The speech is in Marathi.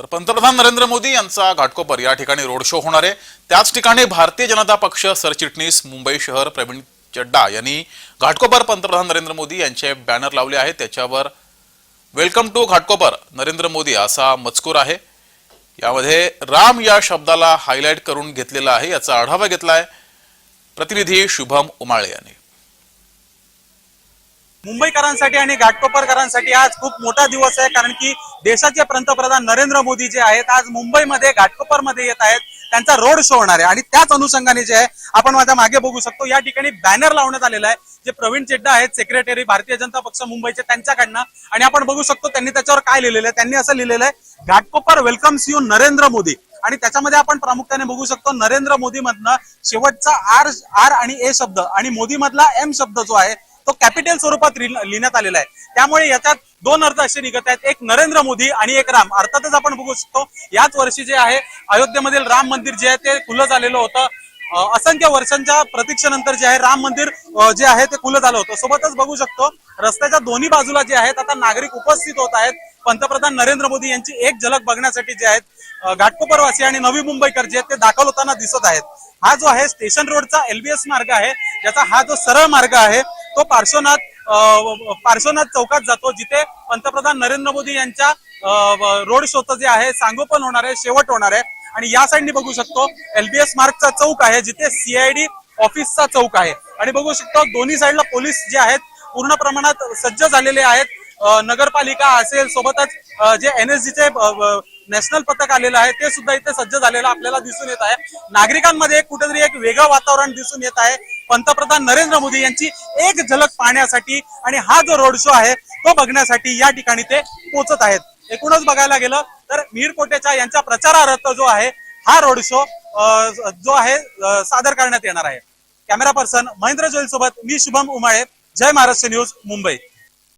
तर पंतप्रधान नरेंद्र मोदी यांचा घाटकोपर या ठिकाणी रोड शो होणार आहे. त्याच ठिकाणी भारतीय जनता पक्ष सरचिटणीस मुंबई शहर प्रवीण चड्डा यांनी घाटकोपर पंतप्रधान नरेंद्र मोदी यांचे बॅनर लावले आहे त्याच्यावर वेलकम टू घाटकोपर नरेंद्र मोदी असा मजकूर आहे. यामध्ये राम या शब्दाला हायलाईट करून घेतलेला आहे. याचा आढावा घेतला आहे प्रतिनिधी शुभम उमाळे यांनी. मुंबईकरांसाठी आणि घाटकोपरकरांसाठी आज खूप मोठा दिवस आहे कारण की देशाचे पंतप्रधान नरेंद्र मोदी जे आहेत आज मुंबईमध्ये घाटकोपरमध्ये येत आहेत. त्यांचा रोड शो होणार आहे. आणि त्याच अनुषंगाने जे आहे आपण माझ्या मागे बघू शकतो या ठिकाणी बॅनर लावण्यात आलेला आहे. जे प्रवीण चेड्डा आहेत सेक्रेटरी भारतीय जनता पक्ष मुंबईचे त्यांच्याकडनं. आणि आपण बघू शकतो त्यांनी त्याच्यावर काय लिहिलेलं आहे? त्यांनी असं लिहिलेलं आहे घाटकोपर वेलकम्स यू नरेंद्र मोदी. आणि त्याच्यामध्ये आपण प्रामुख्याने बघू शकतो नरेंद्र मोदी मधनं शेवटचा आर आर आणि ए शब्द आणि मोदी मधला एम शब्द जो आहे तो कॅपिटल स्वरूपात लिहिण्यात आलेला आहे. त्यामुळे याच्यात दोन अर्थ असे निघत आहेत. एक नरेंद्र मोदी आणि एक राम. अर्थातच आपण बघू शकतो याच वर्षी जे आहे अयोध्येमधील राम मंदिर जे आहे ते खुलं झालेलं होतं. असंख्य वर्षांच्या प्रतीक्षेनंतर जे आहे राम मंदिर जे आहे ते खुलं झालं होतं. सोबतच बघू शकतो रस्त्याच्या दोन्ही बाजूला जे आहेत आता नागरिक उपस्थित होत आहेत. पंतप्रधान नरेंद्र मोदी यांची एक झलक बघण्यासाठी जे आहेत घाटकोपरवासी आणि नवी मुंबईकर जे आहेत ते दाखल होताना दिसत आहेत. हा जो आहे स्टेशन रोडचा एलबीएस मार्ग आहे. ज्याचा हा जो सरळ मार्ग आहे तो पार्श्वनाथ पार्श्वनाथ चौकात जातो जिथे पंतप्रधान नरेंद्र मोदी यांच्या रोड शोचं जे आहे सांगोपन होणार आहे शेवट होणार आहे. आणि या साईडनी बघू शकतो एलबीएस मार्गचा चौक आहे जिथे सीआयडी ऑफिसचा चौक आहे. आणि बघू शकतो दोन्ही साईडला पोलीस जे आहेत पूर्ण प्रमाणात सज्ज झालेले आहेत. नगरपालिका असेल सोबतच जे एनएसजीचे नॅशनल पथक आलेलं आहे ते सुद्धा इथे सज्ज झालेलं आपल्याला दिसून येत आहे. नागरिकांमध्ये कुठेतरी एक वेगळं वातावरण दिसून येत आहे. पंतप्रधान नरेंद्र मोदी यांची एक झलक पाहण्यासाठी आणि हा जो रोड शो आहे तो बघण्यासाठी या ठिकाणी ते पोहोचत आहेत. एकूणच बघायला गेलं तर मीर कोटेचा यांच्या प्रचारार्थ जो आहे हा रोड शो जो आहे सादर करण्यात येणार आहे. कॅमेरा पर्सन महेंद्र जोईल सोबत मी शुभम उमाळे जय महाराष्ट्र न्यूज मुंबई.